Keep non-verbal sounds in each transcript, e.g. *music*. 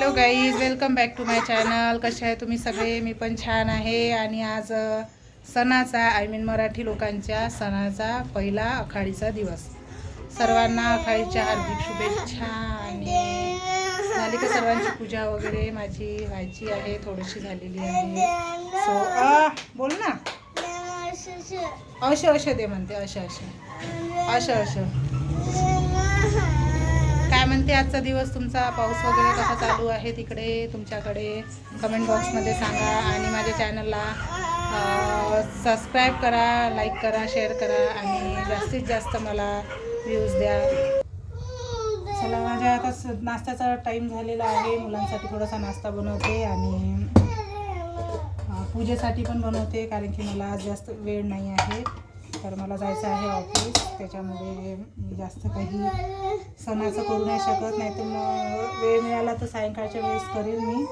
Hello guys welcome back to my channel. कसे आहे तुम्ही सगळे? मी पण छान आहे. आणि आज सणाचा आय मीन मराठी लोकांच्या सणाचा पहिला अखाडीचा दिवस. सर्वांना अखाडीच्या हार्दिक शुभेच्छा आणि झाली का सर्वांची पूजा वगैरे? माझी व्हायची आहे थोडीशी झालेली आहे. सो बोल ना. अश अश दे म्हणते. अश अश. अश अश. म्हणते आजचा दिवस तुमचा पाऊस वगैरे कसा चालू आहे तिकडे? तुमच्याकडे कमेंट बॉक्समध्ये सांगा आणि माझ्या चॅनलला सबस्क्राईब करा लाईक करा शेअर करा आणि जास्तीत जास्त मला व्ह्यूज द्या. चला माझ्या आता स- नाश्त्याचा टाईम झालेला आहे. मुलांसाठी थोडासा नाश्ता बनवते आणि पूजेसाठी पण बनवते कारण की मला आज जास्त वेळ नाही आहे. तर मला जायचं आहे ऑफिस त्याच्यामुळे मी जास्त काही सणाचं करू नाही शकत. नाही तर मग वेळ मिळाला तर सायंकाळच्या वेळेस करेल मी.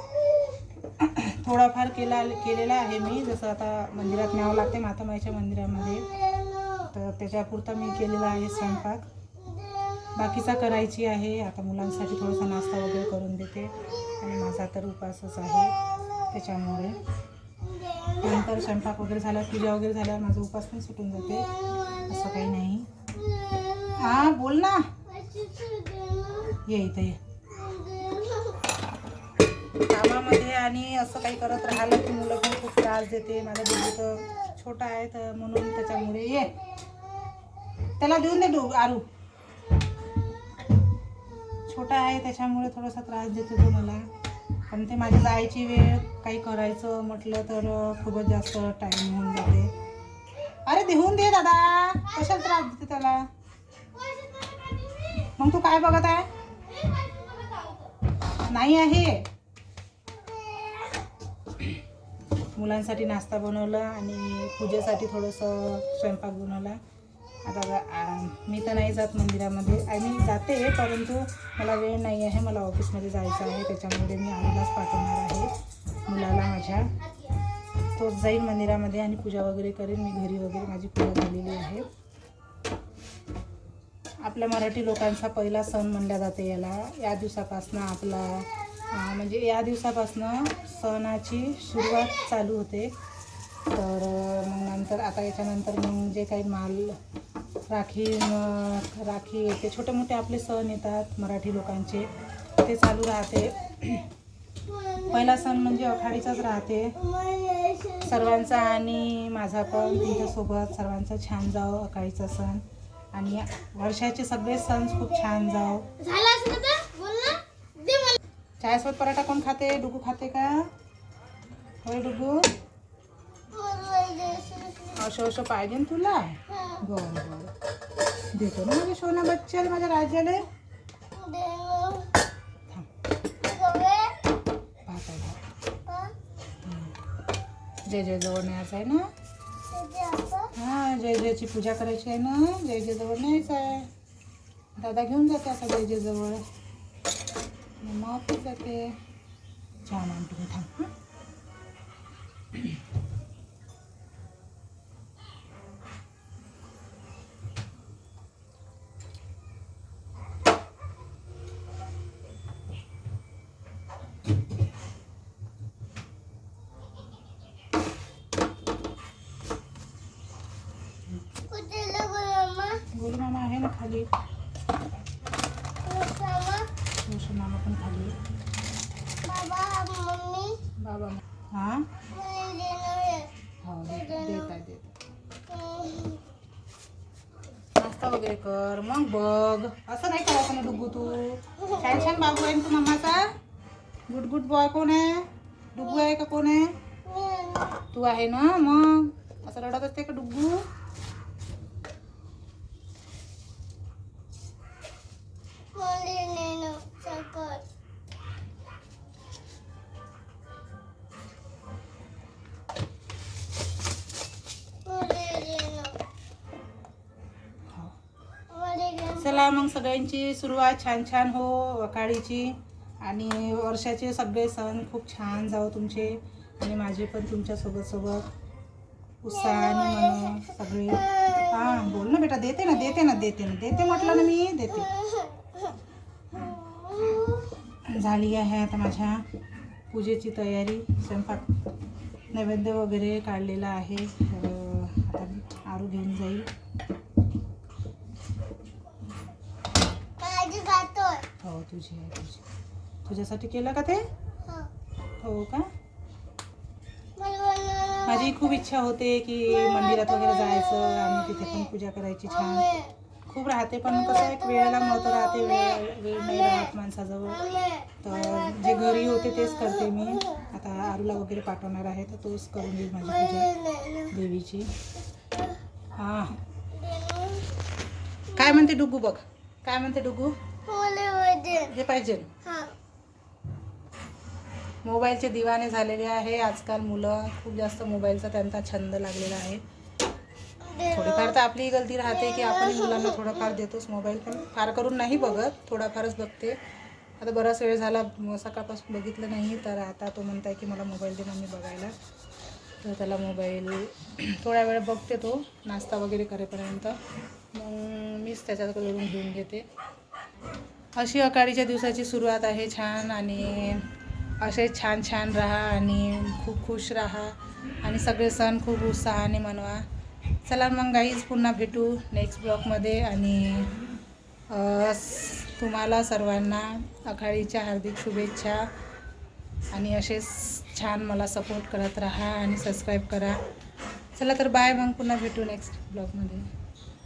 *clears throat* थोडाफार केला केलेला आहे मी. जसं आता मंदिरात न्यावं लागते मातामाईच्या मंदिरामध्ये. तर त्याच्यापुरता मी केलेला आहे स्वयंपाक. बाकीचा करायची आहे. आता मुलांसाठी थोडासा नाश्ता वगैरे करून देते. आणि माझा तर उपासच आहे त्याच्यामुळे. नंतर स्वयंपाक वगैरे झाला पूजा वगैरे झाल्यावर माझा उपास पण सुटून जाते. असं काही नाही. हां बोल ना. ये इथं ये. कामामध्ये आणि असं काही करत राहिलं की मुलं पण खूप त्रास देते. माझा बेबी तर छोटा आहे तर म्हणून त्याच्यामुळे ये. त्याला देऊन दे आरू. छोटा आहे त्याच्यामुळे थोडासा त्रास देतो तो मला. पण ते माझी जायची वेळ काही करायचं म्हटलं तर खूपच जास्त टाईम होऊन जाते. अरे देऊन दे दादा. कशाला त्रास देते त्याला? मग तू काय बघत आहे? नाही आहे. मुलांसाठी नाश्ता बनवला आणि पूजेसाठी थोडंसं स्वयंपाक बनवला. आता मी तर नाही जात मंदिरामध्ये. आय मीन जाते परंतु मला वेळ नाही आहे. मला ऑफिसमध्ये जायचं आहे. त्याच्यामध्ये मी आईलाच पाठवणार आहे. मुलाला माझ्या. तोच जाईल मंदिरामध्ये आणि पूजा वगैरे करेन. मी घरी वगैरे माझी पूजा झालेली आहे. आपल्या मराठी लोकांचा पहिला सण म्हणल्या जाते याला. या दिवसापासनं आपला म्हणजे या दिवसापासनं सणाची सुरुवात चालू होते. तर मग नंतर आता याच्यानंतर मग जे काही माल राखी राखी येते छोटे मोठे आपले सण येतात मराठी लोकांचे. ते चालू राहते. पहिला सण म्हणजे अखाडीचाच राहते. सर्वांचा आणि माझा पण तुमच्यासोबत सर्वांचा छान जावं अकाळीचा सण. आणि वर्षाचे सगळे सण खूप छान मला. चायसोबत पराठा कोण खाते? डुगू खाते का? होय डुगू? असं असं पाहिजे ना तुला बरं बरं देतो ना माझ्या सोना बच्चाला माझ्या राजाला थांब भात आहे भात. हं. जय जय जवळ न्यायचं आहे ना हां जय जयची पूजा करायची आहे ना जय जय जवळ न्यायचं आहे दादा घेऊन जाते आता जय जय जवळ मग ऑफिस जाते छान आण तुम्ही थांब हं. गोलू आहे ना खाली. मामा पण खाली. बाबा हां? हो देत आहे नाश्ता वगैरे कर मग बघ. असं नाही करायचं ना डुगू तू. छान छान बाबू आहे ना तू मामाचा. गुड गुड बॉय कोण आहे? डुगू आहे का कोण आहे? तू आहे ना मग. असं रडत असते का डुगू चला मग सगळ्यांची सुरुवात छान छान हो वकाळीची. आणि वर्षाचे सगळे सण खूप छान जावं तुमचे आणि माझे पण तुमच्यासोबत सोबत. उत्साहाने म्हणून सगळे. हां बोल ना बेटा देते ना देते ना देते ना देते म्हटलं ना मी देते. झाली आहे आता माझ्या पूजेची तयारी. स्वयंपाक नैवेद्य वगैरे काढलेला आहे. अं, आता आरू घेऊन जाईल माझी जातोय हो तुझी आहे तुझी तुझ्यासाठी केलं का ते? हो. हो का? माझी खूप इच्छा होते की मंदिरात वगैरे जायचं आणि तिथे पण पूजा करायची छान. खूप राहते पण कसं आहे वेळेला महत्त्व राहते वेळ वेळ नाही राहत माणसाजवळ. तर जे घरी होते तेच करते मी. आता आरूला वगैरे पाठवणार आहे तर तोच करून देईल माझी पूजा. देवीची. हां. काय म्हणते डुगू बघ? काय म्हणते डुगू? हे पाहिजे. मोबाईलचे दिवाने झालेले आहे. आजकाल मुलं खूप जास्त मोबाईलचा त्यांचा छंद लागलेला आहे. थोडीफार तर आपली गलती राहते की आपण मुलांना थोडंफार देतोच. मोबाईल पण फार करून नाही बघत. थोडाफारच बघते. आता बराच वेळ झाला. सकाळपासून बघितलं नाही. तर आता तो म्हणताय की मला मोबाईल दे मम्मी बघायला. तर त्याला मोबाईल *clears throat* थोड्या वेळ बघते तो. नाश्ता वगैरे करेपर्यंत. मग मीच त्याच्याकडून घेऊन घेते. अशी अकाळीच्या दिवसाची सुरुवात आहे. छान आणि असे छान छान राहा आणि खूप खुश राहा आणि सगळे सण खूप उत्साहाने मनवा. चला मग गाईज पुन्हा भेटू नेक्स्ट ब्लॉगमध्ये आणि तुम्हाला सर्वांना आखाडीच्या हार्दिक शुभेच्छा आणि असेच छान मला सपोर्ट करत राहा आणि सबस्क्राईब करा. चला तर बाय मग पुन्हा भेटू नेक्स्ट ब्लॉगमध्ये